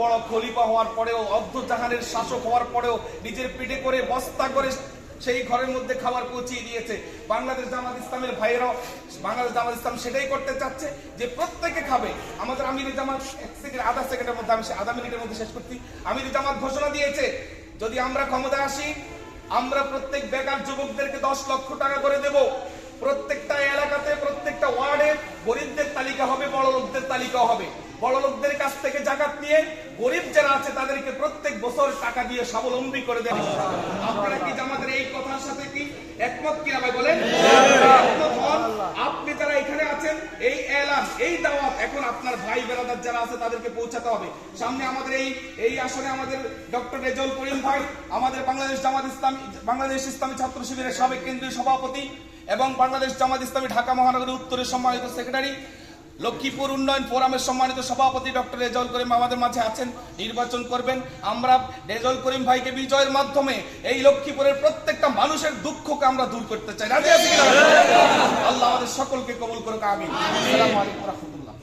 বড় খলিফা হওয়ার পরেও অর্ধ জাহানের শাসক হওয়ার পরেও নিজের পেটে করে বস্তা করে সেই ঘরের মধ্যে খাবার পৌঁছিয়ে দিয়েছে। বাংলাদেশ জামাত ইসলামের ভাইয়েরাও বাংলাদেশ জামাত ইসলাম সেটাই করতে চাচ্ছে যে প্রত্যেকে খাবে। আমাদের আমির জামাত এক সেকেন্ড আধা সেকেন্ডের মধ্যে আমি আধা মিনিটের মধ্যে শেষ করছি। আমির জামাত ঘোষণা দিয়েছে, যদি আমরা ক্ষমতায় আসি, আমরা প্রত্যেক বেকার যুবকদেরকে দশ লক্ষ টাকা করে দেব। প্রত্যেকটা এলাকাতে, প্রত্যেকটা ওয়ার্ডে গরিবদের তালিকা হবে বড় লোকদের তালিকা হবে। বড় লোকদের কাছ থেকে জাকাত নিয়ে গরিব যারা আছে তাদেরকে প্রত্যেক বছর টাকা দিয়ে স্বাবলম্বী করে দেন আপনারা কি জামাতের এই কথার সাথে কি একমত কিনা ভাই বলেন? আপনি যারা এখানে আছেন, এই এলান এই দাওয়াত এখন আপনার ভাই বেড়াদার যারা আছে তাদেরকে পৌঁছাতে হবে। সামনে আমাদের এই এই আসনে আমাদের ডক্টর রেজল করিম ভাই, আমাদের বাংলাদেশ জামাত ইসলাম, বাংলাদেশ ইসলামী ছাত্র শিবিরের সাবেক কেন্দ্রীয় সভাপতি এবং বাংলাদেশ জামাত ইসলামী ঢাকা মহানগরী উত্তরের সম্মানিত সেক্রেটারি লক্ষ্মীপুর উন্নয়ন ফোরামের সম্মানিত সভাপতি ডক্টর রেজাউল করিম আমাদের মাঝে আছেন, নির্বাচন করবেন। আমরা রেজাউল করিম ভাইকে বিজয়ের মাধ্যমে এই লক্ষ্মীপুরের প্রত্যেকটা মানুষের দুঃখকে আমরা দূর করতে চাই। আল্লাহ আমাদের সকলকে কবল করুক আমি রহমতুল্লাহ।